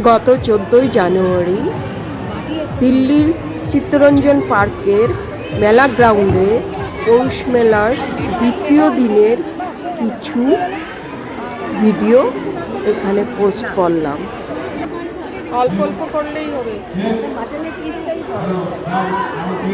গত চোদ্দোই জানুয়ারি দিল্লির চিত্তরঞ্জন পার্কের মেলা গ্রাউন্ডে পৌষ মেলার দ্বিতীয় দিনের কিছু ভিডিও এখানে পোস্ট করলাম। অল্প অল্প করলেই হবে। মাটনের পিসটাই লিখে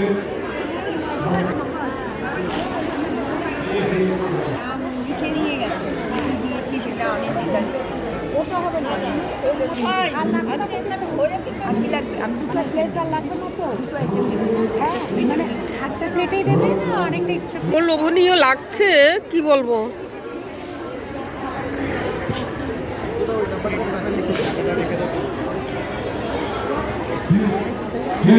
লোভনীয় লাগছে কি বলব? जो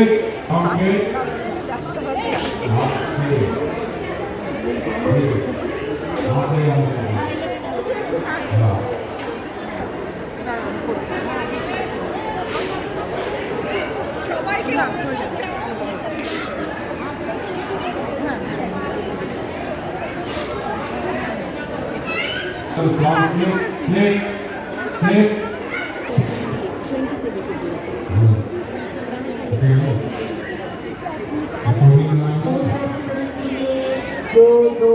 दो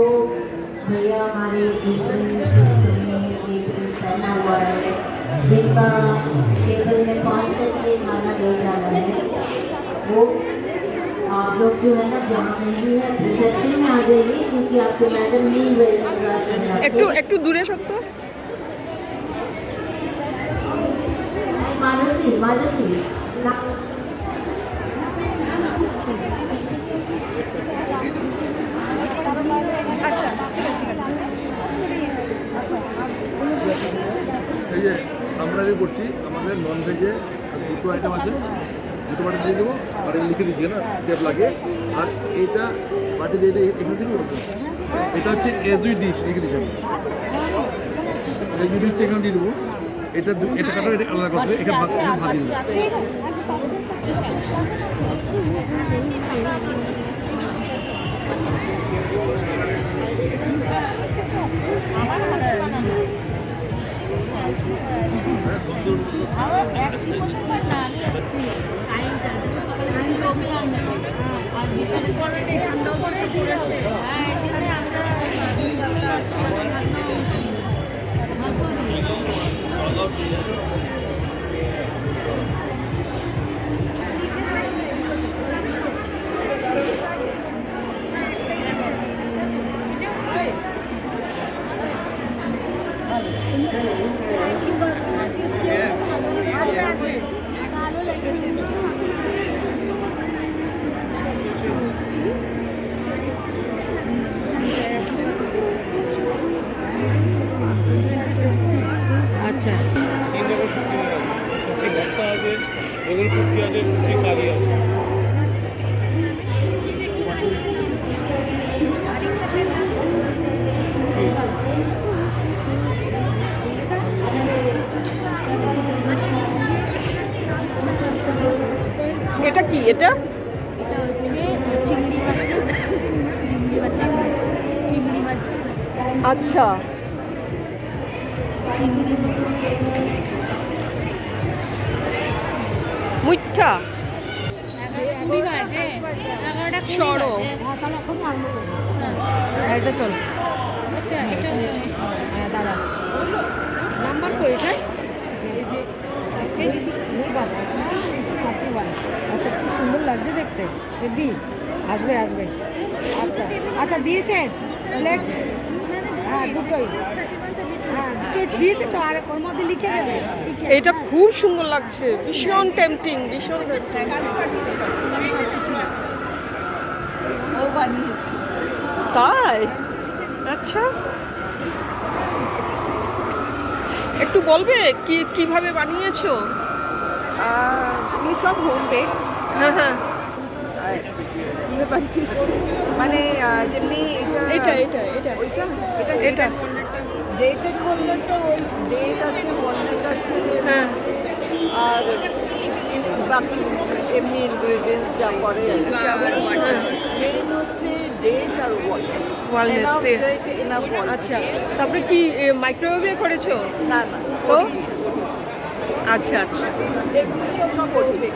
भैया हमारे जीवन में पहना हुआ है जिनका टेबल में पाँच करके खाना दे जाना है वो आप लोग जो है ना जहाँ नहीं है रिसेप्शन में आ जाइए क्योंकि आपको मैडम नहीं वेलकम একটু একটু দূরে সত্য मारुति मारुति ना- এই যে আমরা যে করছি আমাদের নন ভেজে দুটো আইটেম আছে দুটো বাটি দিয়ে দেবো বাটি লিখে দিচ্ছি না? টেপ লাগে আর এইটা বাটি দিয়ে এখানে দিয়ে এটা হচ্ছে এজুই ডিশ লিখে দিচ্ছি আমি। এজুই ডিশটা এখানে দিয়ে দেবো। এটা এটা কাটা এটা আলাদা করতে হবে, এখানে ভাত এখানে ঠান্ডা করে। ঘুরেছে আচ্ছা এটা কি এটা এটা হচ্ছে চিংড়ি মাছ চিংড়ি মাছ চিংড়ি মাছ আচ্ছা মুঠা সরো। হ্যাঁ এটা চল আচ্ছা এটা হ্যাঁ দাঁড়া নাম্বার কই এটা আচ্ছা লাগছে দেখতে। দি আসবে আসবে। আচ্ছা আচ্ছা দিয়েছে প্লেট হ্যাঁ দুটোই। হ্যাঁ দুটোই দিয়েছে তো আর ওর মধ্যে লিখে দেবে। এটা খুব সুন্দর লাগছে। ভীষণ টেম্পটিং ভীষণ তাই? আচ্ছা। একটু বলবে কি কীভাবে বানিয়েছো? সব হোম বেড মানে যেমনি এটা এটা এটা এটা। এটা এটা। ডেটেড ওয়ালনাটটা ওই ডেট আছে আছে। হ্যাঁ। আর বাকি এমনি ইনগ্রেডিয়েন্টস যা পরে মেন হচ্ছে ডেট আর আচ্ছা তারপরে কি মাইক্রোওয়েভে করেছ? না না বডিস। আচ্ছা আচ্ছা। এগুলো সব সব করবে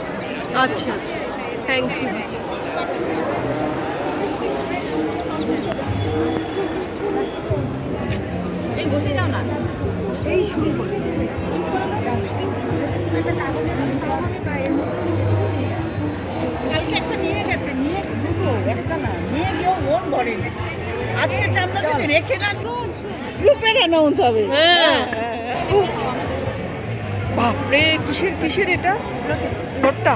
আচ্ছা আচ্ছা থ্যাংক ইউ বসে যাও না। এই শুরু করে। কালকে একটা নিয়ে গেছে নিয়ে দুটো একটা না নিয়ে গিয়েও মন ভরেনি। আজকে আমরা যদি রেখে তো গ্রুপের অ্যানাউন্স হবে। হ্যাঁ। উফ, বাপরে, কিসের কিসের এটা? ঘরটা?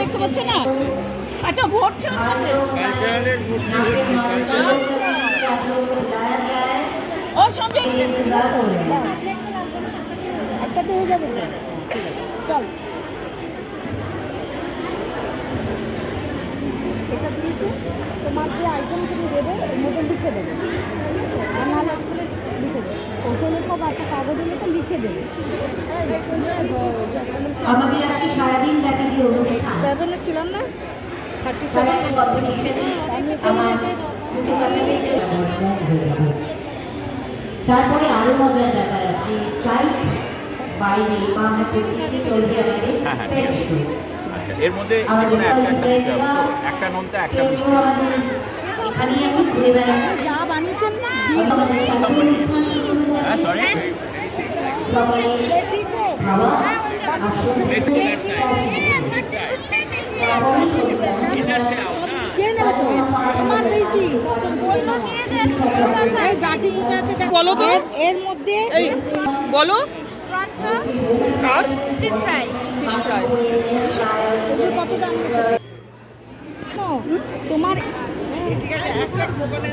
দেখতে পাচ্ছে না? আচ্ছা ভোট ও, সঞ্জয়। একটাতে হয়ে যাবে তো। চল। এটা দিয়েছে তোমার যে আইটেম তুমি দেবে মধ্যে লিখে দেবে। আর নাহলে লিখে দেবে। ওটা লেখো বা একটা কাগজে লেখো লিখে দেবে। আমাদের আজকে সারাদিন ব্যাপী যে অনুষ্ঠান। সেভেনে ছিলাম না? থার্টি সেভেন কম্বিনেশন আমার তারপরে আরও মজার ব্যাপার আছে। বাইরে বা আমরা প্রত্যেকটি চলবে আমাদের হ্যাঁ, হ্যাঁ, ঠিক আছে। আচ্ছা এর মধ্যে একটা একটা একটা নোনতা একটা এগুলো মিষ্টি। আমাদের এখন ঘুরে বেড়ানো যা বানিয়েছেন হয়ে সরি। বলো তো। এর- মধ্যে এই বলো আর? ফিশ ফ্রাই ফিশ ফ্রাই তুমি কত দাম? তোমার ঠিক আছে একটা দোকানে